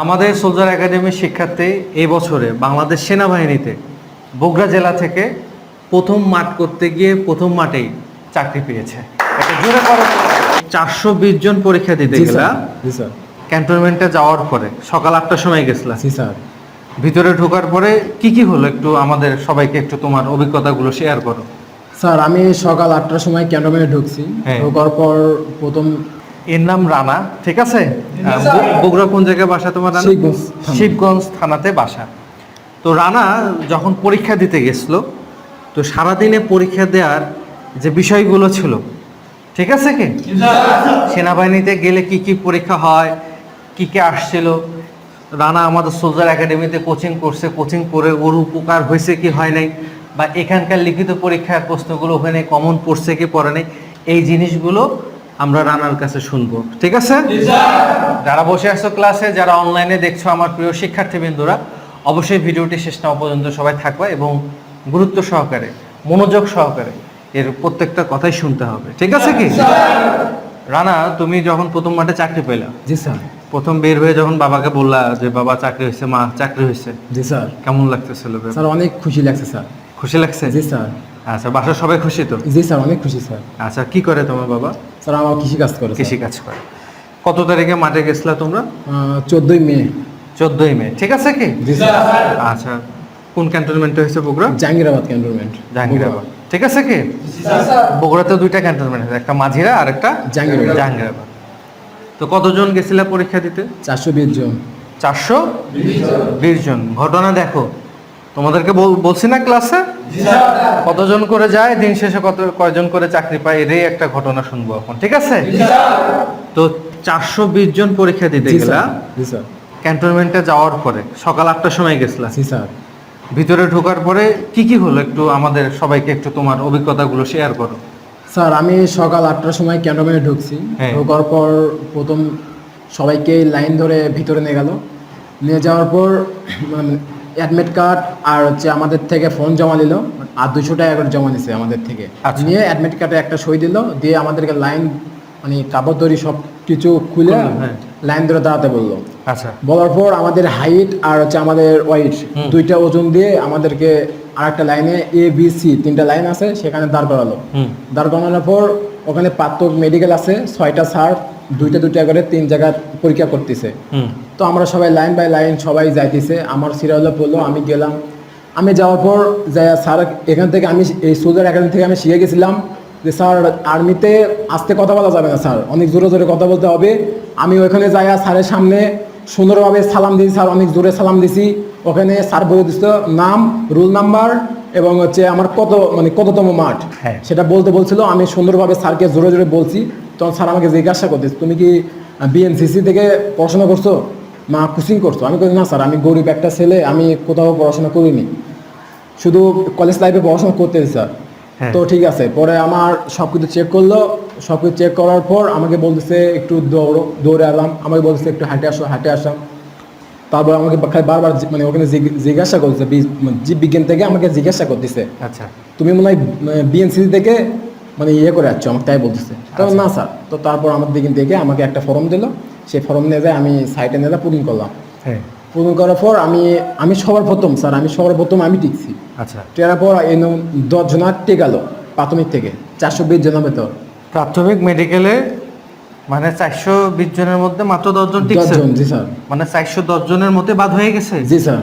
আমাদের সোলজার একাডেমির শিক্ষার্থী এই বছরে বাংলাদেশ সেনাবাহিনীতে বগুড়া জেলা থেকে প্রথম মাঠ করতে গিয়ে প্রথম মাঠেই চাকরি পেয়েছে। জোরে চারশো বিশ জন পরীক্ষা দিতে জি গেলা। স্যার ক্যান্টনমেন্টে যাওয়ার পরে সকাল আটটার সময় গেছিলাম। স্যার। ভিতরে ঢোকার পরে কি কি হলো একটু আমাদের সবাইকে একটু তোমার অভিজ্ঞতাগুলো শেয়ার করো। স্যার আমি সকাল আটটার সময় ক্যান্টনমেন্টে ঢুকছি। হ্যাঁ। ঢোকার পর প্রথম এর নাম রানা ঠিক আছে? বগুড়া কোন জায়গায় বাসা তোমার শিবগঞ্জ শিবগঞ্জ থানাতে বাসা। তো রানা যখন পরীক্ষা দিতে গেছিল তো সারাদিনে পরীক্ষা দেওয়ার যে বিষয়গুলো ছিল ঠিক আছে কি? সেনাবাহিনীতে গেলে কি কি পরীক্ষা হয় কি কি আসছিল? রানা আমাদের সোলজার একাডেমিতে কোচিং করছে কোচিং করে ওর উপকার হয়েছে কি হয় নাই? বা এখানকার লিখিত পরীক্ষার প্রশ্নগুলো ওখানে কমন পড়ছে কি পড়ে নাই? এই জিনিসগুলো আমরা রানার কাছে শুনব ঠিক আছে? যারা বসে আছো ক্লাসে যারা অনলাইনে দেখছ আমার প্রিয় শিক্ষার্থী শিক্ষার্থীবৃন্দরা অবশ্যই ভিডিওটি শেষ না পর্যন্ত সবাই থাকবে এবং গুরুত্ব সহকারে মনোযোগ সহকারে এর প্রত্যেকটা কথাই শুনতে হবে ঠিক আছে কি? রানা তুমি যখন প্রথম মাঠে চাকরি পেলা? জি স্যার। প্রথম বের হয়ে যখন বাবাকে বললা যে বাবা চাকরি হয়েছে মা চাকরি হয়েছে। জি স্যার। কেমন লাগতেছিল? স্যার অনেক খুশি লাগছে স্যার। খুশি লাগছে? জি স্যার। আচ্ছা বাসার সবাই খুশি তো? জি স্যার অনেক খুশি স্যার। আচ্ছা কি করে তোমার বাবা? স্যার আমার কৃষি কাজ করে কৃষি কাজ করে। কত তারিখে মাঠে গেছিলা তোমরা? চোদ্দই মে। চোদ্দই মে। ঠিক আছে কি? আচ্ছা কোন ক্যান্টনমেন্টে হয়েছে বগুড়া? জাহাঙ্গীরাবাদ ক্যান্টনমেন্ট। জাহাঙ্গীরাবাদ। ঠিক আছে কি? বগুড়াতে দুইটা ক্যান্টনমেন্ট আছে একটা মাঝিরা আর একটা জাহাঙ্গীরাবাদ। জাহাঙ্গীরাবাদ। তো কতজন গেছিলা পরীক্ষা দিতে? চারশো বিশ জন। চারশো বিশ জন। ঘটনা দেখো। তোমাদেরকে বল- বলছি না ক্লাসে? কতজন করে যায় দিন শেষে কত কয়জন করে চাকরি পায় এরই একটা ঘটনা শুনব এখন ঠিক আছে? তো চারশো বিশ জন পরীক্ষা দিতে জি গেলা। জি স্যার। ক্যান্টনমেন্টে যাওয়ার পরে সকাল আটটার সময় গেছিলা? জি স্যার। ভিতরে ঢোকার পরে কি কি হলো? একটু আমাদের সবাইকে একটু তোমার অভিজ্ঞতাগুলো শেয়ার করো। স্যার আমি সকাল আটটার সময় ক্যান্টনমেন্টে ঢুকছি। হ্যাঁ। ঢোকার পর প্রথম সবাইকে লাইন ধরে ভিতরে নিয়ে গেল। নিয়ে যাওয়ার পর অ্যাডমিট কার্ড আর হচ্ছে আমাদের থেকে ফোন জমা নিল আর দুশো টাকা করে জমা নিছে আমাদের থেকে। আচ্ছা। নিয়ে অ্যাডমিট কার্ডে একটা সই দিল দিয়ে আমাদেরকে লাইন মানে কাপড় দড়ি সব কিছু খুলে হ্যাঁ। লাইন ধরে দাঁড়াতে বলল। আচ্ছা। বলার পর আমাদের হাইট আর হচ্ছে আমাদের ওয়াইট দুইটা ওজন দিয়ে আমাদেরকে আর একটা লাইনে এ বি সি তিনটা লাইন আছে সেখানে দাঁড় করালো। দাঁড় করানোর পর ওখানে পার্থক মেডিকেল আছে ছয়টা স্যার দুইটা দুইটা করে তিন জায়গায় পরীক্ষা করতেছে। তো আমরা সবাই লাইন বাই লাইন সবাই যাইতেছে আমার সিরিয়াল পড়ল আমি গেলাম। আমি যাওয়ার পর যাই স্যার এখান থেকে আমি এই সোলজার একাডেমি থেকে আমি শিখে গেছিলাম যে স্যার আর্মিতে আসতে কথা বলা যাবে না স্যার। অনেক জোরে জোরে কথা বলতে হবে। আমি ওখানে যাই স্যারের সামনে সুন্দরভাবে সালাম দিয়েছি স্যার। অনেক জোরে সালাম দিছি ওখানে স্যার বলে দিচ্ছিল নাম রুল নাম্বার এবং হচ্ছে আমার কত মানে কততম মাঠ। হ্যাঁ। সেটা বলতে বলছিল আমি সুন্দরভাবে স্যারকে জোরে জোরে বলছি তখন স্যার আমাকে জিজ্ঞাসা করতেছে তুমি কি বিএনসিসি থেকে পড়াশোনা করছ? মা কোচিং করছ? আমি বলি না স্যার আমি গরিব একটা ছেলে আমি কোথাও পড়াশোনা করিনি। শুধু কলেজ লাইফে পড়াশোনা করতেছি স্যার। হ্যাঁ। তো ঠিক আছে। পরে আমার সব কিছু চেক করল। সব কিছু চেক করার পর আমাকে বলতেছে একটু দৌড়ো দৌড়ে এলাম। আমাকে বলতেছে একটু হাঁটে আসো হাঁটে আসলাম তারপর আমাকে বারবার মানে ওখানে জিজ্ঞাসা করছে মানে বিজ্ঞান থেকে আমাকে জিজ্ঞাসা করতেছে। আচ্ছা। তুমি মনে হয় বিএনসি থেকে মানে ইয়ে করে যাচ্ছ আমাকে তাই বলতেছে। তো না স্যার। তো তারপর আমার দিকে দেখে আমাকে একটা ফর্ম দিল। সেই ফর্ম নিয়ে যায় আমি সাইটে নিয়ে পূরণ করলাম। হ্যাঁ। পূরণ করার পর আমি আমি সবার প্রথম স্যার আমি সবার প্রথম আমি টিকছি। আচ্ছা। টেরার পর এই দশ জনার টেকালো প্রাথমিক থেকে। চারশো বিশ জনের ভেতর। প্রাথমিক মেডিকেলে মানে চারশো বিশ জনের মধ্যে মাত্র দশজন টিকছে? জি স্যার। মানে চারশো দশ জনের মধ্যে বাদ হয়ে গেছে? জি স্যার।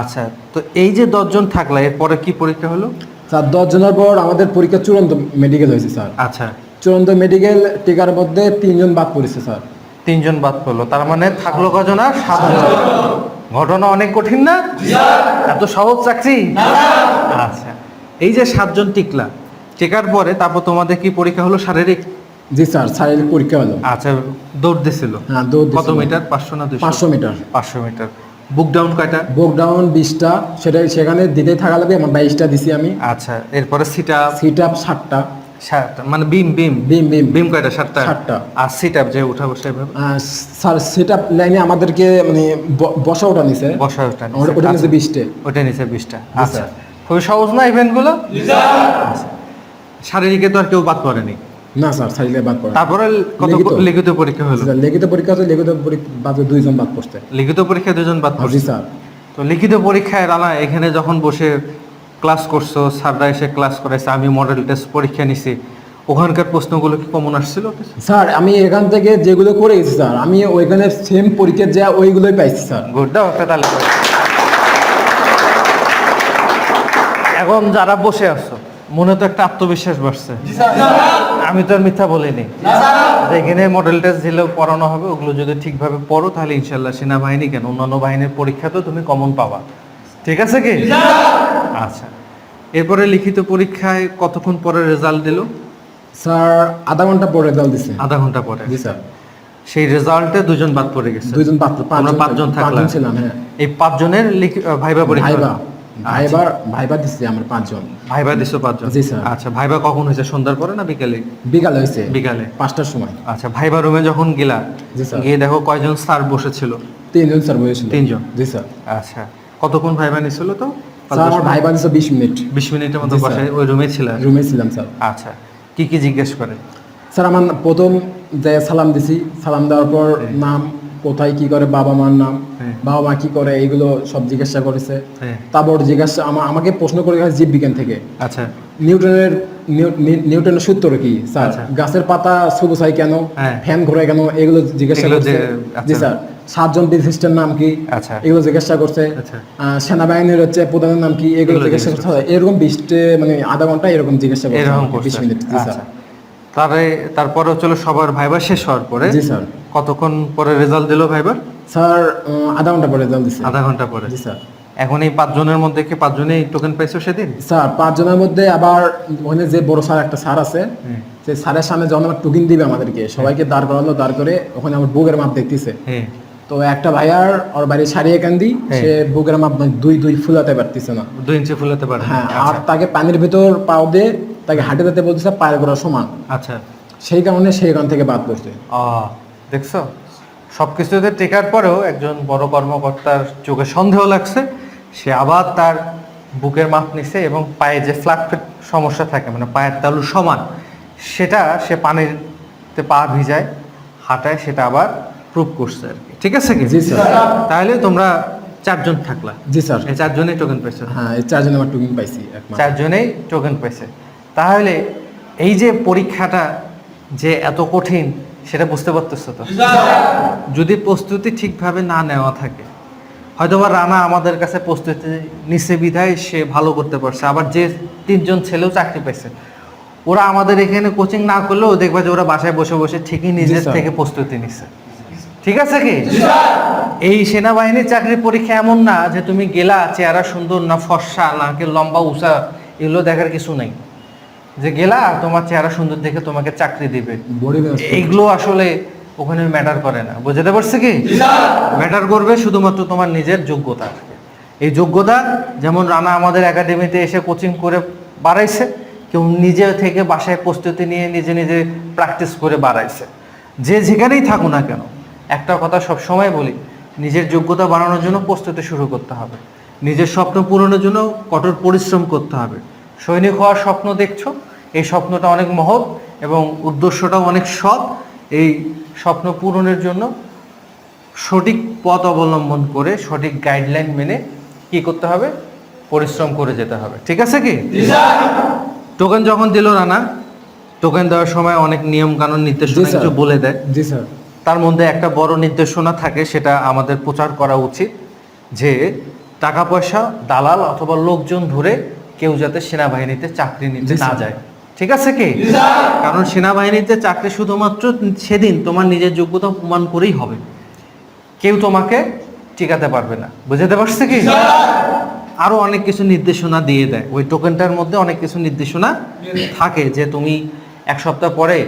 আচ্ছা তো এই যে দশজন থাকলে এরপরে কি পরীক্ষা হলো? স্যার দশ জনের পর আমাদের পরীক্ষা চূড়ান্ত মেডিকেল হয়েছে স্যার। আচ্ছা। চূড়ান্ত মেডিকেল টিকার মধ্যে তিনজন বাদ পড়েছে স্যার। তিনজন বাদ পড়ল তার মানে থাকল কজন আর সাতজন? ঘটনা অনেক কঠিন না? এত সহজ চাকরি? আচ্ছা এই যে সাতজন টিকলা টিকার পরে তারপর তোমাদের কি পরীক্ষা হলো শারীরিক? জি স্যার শারীরিক পরীক্ষা হলো। আচ্ছা দৌড় দিছিল। হ্যাঁ দৌড় কত মিটার? পাঁচশো না পাঁচশো মিটার। পাঁচশো মিটার। বুক ডাউন কয়টা? বুক ডাউন বিশটা। সেটা সেখানে দিতেই থাকা লাগবে আমার বাইশটা দিছি আমি। আচ্ছা এরপরে সিট আপ সিট আপ ষাটটা সাতটা মানে beam beam? Beam beam. Beam কয়টা? সাতটা? সাতটা। আর সিট আপ যে উঠা বসে স্যার সিট আপ লাইনে আমাদেরকে মানে ব- বসা ওটা নিছে। বসা ওঠা। ওটা- ওটা নিচে আচ্ছা, বিশটে। ওটা নিচে বিশটা। আচ্ছা। খুবই সহজ না ইভেন্টগুলো আচ্ছা। শারীরিকে তো আর কেউ বাদ পড়েনি। না স্যার সারিলে বাদ পড়ে। তারপরে কত লিখিত। পরীক্ষা হলো? স্যার, লিখিত পরীক্ষা হচ্ছে লিখিত পরীক্ষা বাদে দুইজন বাদ পড়ছে। লিখিত পরীক্ষা দুজন বাদ জি পড়ছে? স্যার। তো লিখিত পরীক্ষায় রানা এখানে যখন বসে ক্লাস করছ স্যাররা এসে ক্লাস করাইছে আমি মডেল টেস্ট পরীক্ষা নিছি। ওখানকার প্রশ্নগুলো কি কমন আসছিল স্যার আমি এখান থেকে যেগুলো করে গেছি স্যার আমি ওইখানে সেম পরীক্ষা যা ওইগুলোই পাইছি স্যার। গুড দাও একটা তালে এখন যারা বসে আছো মনে তো একটা আত্মবিশ্বাস বাড়ছে। আমি তো আর মিথ্যা বলিনি। এখানে মডেল টেস্ট দিলেও পড়ানো হবে ওগুলো যদি ঠিকভাবে পড়ো তাহলে ইনশাল্লাহ সেনাবাহিনী কেন? অন্যান্য বাহিনীর পরীক্ষা তো তুমি কমন পাবা। ঠিক আছে কি? আচ্ছা। এরপরে লিখিত পরীক্ষায় কতক্ষণ পরে রেজাল্ট দিল? স্যার আধা ঘণ্টা পরে রেজাল্ট দিছে। আধা ঘণ্টা পরে। জি স্যার। সেই রেজাল্টে দুজন বাদ পড়ে গেছে। দুইজন পাঁচ আমরা পাঁচজন থাকলাম। হ্যাঁ। এই পাঁচজনের ভাইবা পরীক্ষা। ভাইবার ভাইবা দিচ্ছে আমরা পাঁচজন। ভাইবা দিছো পাঁচজন। জি, স্যার। আচ্ছা ভাইবা কখন হয়েছে সন্ধ্যার পরে না বিকালে? বিকাল হয়েছে বিকালে। পাঁচটার সময়। আচ্ছা ভাইবা রুমে যখন গেলা জি, স্যার। গিয়ে দেখো কয়জন স্যার বসেছিল? তিনজন স্যার বসেছিল। তিনজন? জি স্যার। আচ্ছা কতক্ষণ ভাইবা নিছিল তো? স্যার ভাইবা দিচ্ছে বিশ মিনিট। বিশ মিনিটের মতো বসে ওই রুমে ছিল রুমে ছিলাম স্যার। আচ্ছা কি কি জিজ্ঞেস করে স্যার আমার প্রথম যে সালাম দিছি সালাম দেওয়ার পর নাম কোথায় কি করে বাবা মার নাম হ্যাঁ। বাবা মা কি করে এগুলো সব জিজ্ঞাসা করেছে। হ্যাঁ। তারপর জিজ্ঞাসা আমা- আমাকে প্রশ্ন করে গেছে জীববিজ্ঞান থেকে। আচ্ছা। নিউটনের নিউটনের সূত্র কি স্যার? আচ্ছা। গাছের পাতা সবুজ হয় কেন? হ্যাঁ। ফ্যান ঘোরে কেন? এগুলো জিজ্ঞাসা করছে। যে- জি আচ্ছা। স্যার। সাতজন বিশিষ্টের নাম কি? আচ্ছা। এগুলো জিজ্ঞাসা করছে। আচ্ছা। সেনাবাহিনীর হচ্ছে প্রধানের নাম কি? এগুলো জিজ্ঞাসা করতে হয় এরকম বিশটে মানে আধা ঘণ্টা এরকম জিজ্ঞাসা করছে। বিশ মিনিট। জি আচ্ছা। স্যার তারে তারপরে চলো সবার ভাইবা শেষ হওয়ার পরে জি স্যার। কতক্ষণ পরে রেজাল্ট দিল ভাইবার? স্যার আধা ঘণ্টা পরে রেজাল্ট দিচ্ছে আধা ঘণ্টা পরে। জি স্যার। এখন এই পাঁচজনের মধ্যে কি পাঁচজনেই টোকেন পাইছো সেদিন? স্যার পাঁচজনের মধ্যে আবার ওখানে যে বড় স্যার একটা স্যার আছে সেই স্যারের সামনে যখন আমার টুকিন দিবে আমাদেরকে সবাইকে দাঁড় করালো দাঁড় করে ওখানে আমার বুকের মাপ দেখতেছে। তো একটা ভাইয়ার ওর বাড়ি সারিয়ে কান্দি। সে বুকের মাপ দুই দুই ফুলাতে পারতেছে না। দুই ইঞ্চি ফুলাতে পারে হ্যাঁ আর তাকে পানির ভিতর পাও দিয়ে তাকে হাঁটে যেতে বলতেছে পায়ের গোড়া সমান। আচ্ছা। সেই কারণে সেইখান থেকে বাদ পড়ছে। দেখছ? সব কিছুতে টেকার পরেও একজন বড় কর্মকর্তার চোখে সন্দেহ লাগছে সে আবার তার বুকের মাপ নিছে এবং পায়ে যে ফ্ল্যাট সমস্যা থাকে মানে পায়ের তালু সমান সেটা সে পানিতে পা ভিজায় হাঁটায় সেটা আবার প্রুভ করছে আর কি। ঠিক আছে কি? জি স্যার তাহলে তোমরা চারজন থাকলা। জি স্যার এই চারজনেই টোকেন পেয়েছ হ্যাঁ এই চারজন আমার টুকিন পাইছি চারজনেই টোকেন পেয়েছে তাহলে এই যে পরীক্ষাটা যে এত কঠিন সেটা বুঝতে পারতেছো তো? যদি প্রস্তুতি ঠিকভাবে না নেওয়া থাকে হয়তো বা রানা আমাদের কাছে প্রস্তুতি নিচে বিধায় সে ভালো করতে পারছে। আবার যে তিনজন ছেলেও চাকরি পেয়েছে ওরা আমাদের এখানে কোচিং না করলেও দেখবা যে ওরা বাসায় বসে বসে ঠিকই নিজের থেকে প্রস্তুতি নিচ্ছে ঠিক আছে কি? এই সেনাবাহিনীর চাকরির পরীক্ষা এমন না যে তুমি গেলা চেহারা সুন্দর না ফর্সা নাকে লম্বা উষা এগুলো দেখার কিছু নেই। যে গেলা তোমার চেহারা সুন্দর দেখে তোমাকে চাকরি দিবে। এইগুলো আসলে ওখানে ম্যাটার করে না। বুঝতে পারছে কি? ম্যাটার করবে শুধুমাত্র তোমার নিজের যোগ্যতা এই যোগ্যতা যেমন রানা আমাদের একাডেমিতে এসে কোচিং করে বাড়াইছে কেউ নিজে থেকে বাসায় প্রস্তুতি নিয়ে নিজে নিজে প্র্যাকটিস করে বাড়াইছে। যে যেখানেই থাকো না কেন একটা কথা সব সময় বলি নিজের যোগ্যতা বাড়ানোর জন্য প্রস্তুতি শুরু করতে হবে। নিজের স্বপ্ন পূরণের জন্য কঠোর পরিশ্রম করতে হবে। সৈনিক হওয়ার স্বপ্ন দেখছ এই স্বপ্নটা অনেক মহৎ এবং উদ্দেশ্যটাও অনেক সৎ। এই স্বপ্ন পূরণের জন্য সঠিক পথ অবলম্বন করে সঠিক গাইডলাইন মেনে কি করতে হবে? পরিশ্রম করে যেতে হবে। ঠিক আছে কি? টোকেন যখন দিল রানা টোকেন দেওয়ার সময় অনেক নিয়ম কানুন নির্দেশনা কিছু বলে দেয়। জি স্যার। তার মধ্যে একটা বড় নির্দেশনা থাকে সেটা আমাদের প্রচার করা উচিত যে টাকা পয়সা দালাল অথবা লোকজন ধরে কেউ যাতে সেনাবাহিনীতে চাকরি নিতে না যায়। ঠিক আছে কি? কারণ সেনাবাহিনীতে চাকরি শুধুমাত্র সেদিন তোমার নিজের যোগ্যতা প্রমাণ করেই হবে। কেউ তোমাকে টিকাতে পারবে না। বুঝতে পারছে কি? আরও অনেক কিছু নির্দেশনা দিয়ে দেয়। ওই টোকেনটার মধ্যে অনেক কিছু নির্দেশনা থাকে যে তুমি এক সপ্তাহ পরে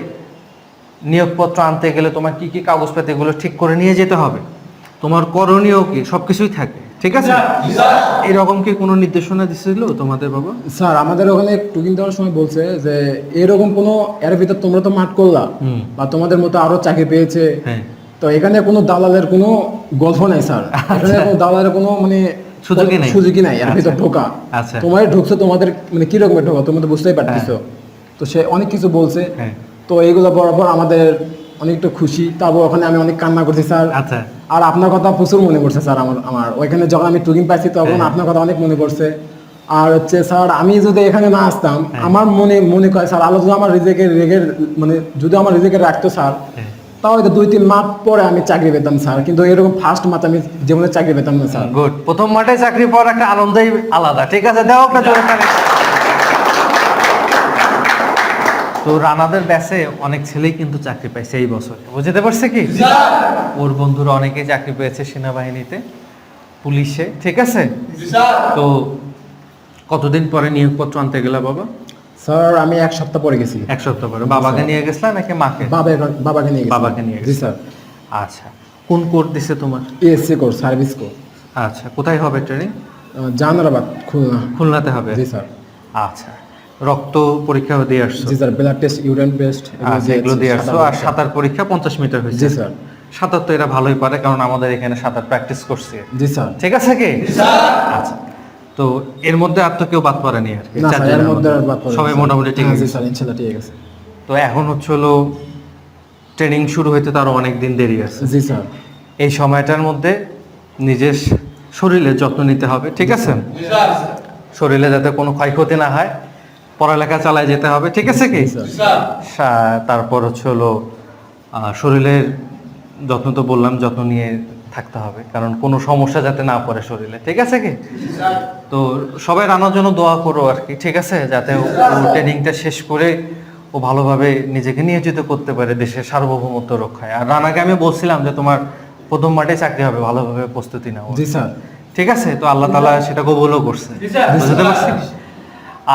নিয়োগপত্র আনতে গেলে তোমার কি কি কাগজপাতি এগুলো ঠিক করে নিয়ে যেতে হবে? তোমার করণীয় কি? সবকিছুই থাকে। ঠিক আছে? এরকম কি কোনো নির্দেশনা দিছিল তোমাদের বাবা? স্যার আমাদের ওখানে টুকিং দেওয়ার সময় বলছে যে এরকম কোনো এর ভিতর তোমরা তো মাঠ করলা বা তোমাদের মতো আরও চাকরি পেয়েছে। হ্যাঁ। তো এখানে কোনো দালালের কোনো গল্প নাই স্যার। এখানে কোনো দালালের কোনো মানে সুযোগই নাই। সুযোগই নাই এর ভিতর আচ্ছা। ঢোকা। আচ্ছা। তোমার ঢুকছে তোমাদের মানে কি রকমের ঢোকা তুমি তো বুঝতেই পারতেছো। তো সে অনেক কিছু বলছে। হ্যাঁ। তো এইগুলো বরাবর আমাদের অনেকটা খুশি। তারপর ওখানে আমি অনেক কান্না করছি স্যার। আচ্ছা। আর আপনার কথা প্রচুর মনে পড়ছে স্যার আমার আমার। ওইখানে যখন আমি টুকিং পাইছি তখন হ্যাঁ। আপনার কথা অনেক মনে পড়ছে। আর হচ্ছে স্যার আমি যদি এখানে না আসতাম হ্যাঁ। আমার মনে মনে করে স্যার আলো যদি আমার রিজেকের রেগের মানে যদি আমার রিজেকের রাখতো স্যার হ্যাঁ। তাও হয়তো দুই তিন মাস পরে আমি চাকরি পেতাম স্যার। কিন্তু এরকম ফার্স্ট মাস আমি জীবনে চাকরি পেতাম না স্যার। গুড প্রথম মাঠে চাকরি পাওয়ার একটা আনন্দই আলাদা। ঠিক আছে দেও একটা তো রানাদের ব্যাচে অনেক ছেলেই কিন্তু চাকরি পাইছে এই বছর। বুঝতে পারছে কি? ওর বন্ধুরা অনেকেই চাকরি পেয়েছে সেনাবাহিনীতে পুলিশে ঠিক আছে? তো কতদিন পরে নিয়োগপত্র আনতে গেলে বাবা? স্যার আমি এক সপ্তাহ পরে গেছি। এক সপ্তাহ পরে। বাবাকে নিয়ে গেছিলা নাকি মাকে? বাবা বাবাকে নিয়ে বাবাকে নিয়ে জি গেছি স্যার। আচ্ছা কোন কোর্স দিছে তোমার? ASC course service course. আচ্ছা কোথায় হবে ট্রেনিং জাহানারাবাদ খুলনা। খুলনাতে হবে। জি স্যার। আচ্ছা। রক্ত পরীক্ষা দিয়ে আসছো? জি sir blood test urine test এগুলো দিয়ে আসছো। আর সাঁতার পরীক্ষা পঞ্চাশ মিটার হয়েছে। জি স্যার। সাঁতার তো এরা ভালোই পারে কারণ আমাদের এখানে সাঁতার প্র্যাকটিস করছে। জি স্যার। ঠিক আছে কি? আচ্ছা। তো এর মধ্যে আর তো কেউ বাদ পড়েনি আর কি। না স্যার চারজনের এর মধ্যে আর বাদ পড়ে সবাই মোটামুটি ঠিক হ্যাঁ, আছে। স্যার ইনশাআল্লাহ ঠিক আছে। তো এখন হচ্ছে হলো ট্রেনিং শুরু হইতে তার অনেক দিন দেরি আছে। জি স্যার। এই সময়টার মধ্যে নিজের শরীরের যত্ন নিতে হবে ঠিক আছে? শরীরে যাতে কোনো ক্ষয়ক্ষতি না হয় পড়ালেখা চালায় যেতে হবে ঠিক আছে কি? তারপর হচ্ছে হলো শরীরের যত্ন তো বললাম যত্ন নিয়ে থাকতে হবে কারণ কোনো সমস্যা যাতে না পড়ে শরীরে ঠিক আছে কি? তো সবাই রান্নার জন্য দোয়া করো আর কি ঠিক আছে? যাতে ও ট্রেনিংটা শেষ করে ও ভালোভাবে নিজেকে নিয়োজিত করতে পারে দেশের সার্বভৌমত্ব রক্ষায়। আর রানাকে আমি বলছিলাম যে তোমার প্রথম মাঠে চাকরি হবে ভালোভাবে প্রস্তুতি নাও। জি স্যার। ঠিক আছে? তো আল্লাহ তালা সেটা কবুলও করছে। বুঝতে পারছি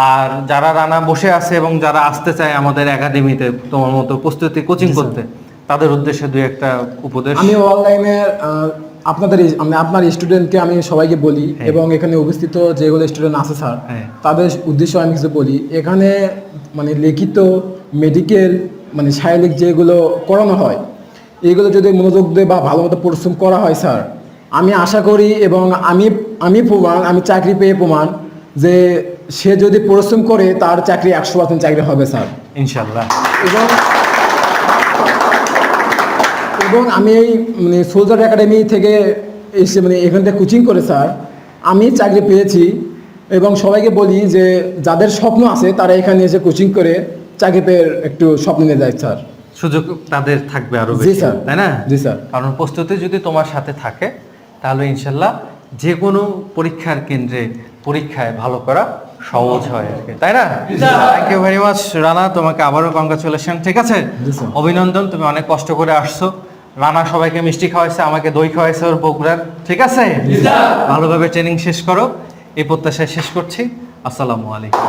আর যারা রানা বসে আছে এবং যারা আসতে চায় আমাদের একাডেমিতে তোমার মতো প্রস্তুতি কোচিং করতে তাদের উদ্দেশ্যে দুই একটা উপদেশ। আমি অনলাইনে আপনাদের আমি আপনার স্টুডেন্টকে আমি সবাইকে বলি এবং এখানে উপস্থিত যেগুলো স্টুডেন্ট আছে স্যার হ্যাঁ। তাদের উদ্দেশ্য আমি কিছু বলি। এখানে মানে লিখিত মেডিকেল মানে শারীরিক যেগুলো করানো হয় এগুলো যদি মনোযোগ দিয়ে বা ভালো মতো পরিশ্রম করা হয় স্যার আমি আশা করি এবং আমি আমি প্রমাণ আমি চাকরি পেয়ে প্রমাণ যে সে যদি পরিশ্রম করে তার চাকরি একশো পার্সেন্ট চাকরি হবে স্যার। ইনশাল্লাহ এবং এবং আমি এই মানে সোলজার একাডেমি থেকে এসে মানে এখান থেকে কোচিং করে স্যার আমি চাকরি পেয়েছি এবং সবাইকে বলি যে যাদের স্বপ্ন আছে তারা এখানে এসে কোচিং করে চাকরি পেয়ে একটু স্বপ্ন নিয়ে যায় স্যার। সুযোগ তাদের থাকবে আরও জি স্যার। তাই না? জি স্যার। কারণ প্রস্তুতি যদি তোমার সাথে থাকে তাহলে ইনশাল্লাহ যে কোনো পরীক্ষার কেন্দ্রে পরীক্ষায় ভালো করা সহজ হয় আর কি। তাই না? Thank you very much Rana তোমাকে আবারও কংগ্রাচুলেশন ঠিক আছে? অভিনন্দন তুমি অনেক কষ্ট করে আসছো। রানা সবাইকে মিষ্টি খাওয়াইছে আমাকে দই খাওয়াইছে ওর বগুড়ার ঠিক আছে? ভালোভাবে ট্রেনিং শেষ করো। এই প্রত্যাশায় শেষ করছি। আসসালামু আলাইকুম।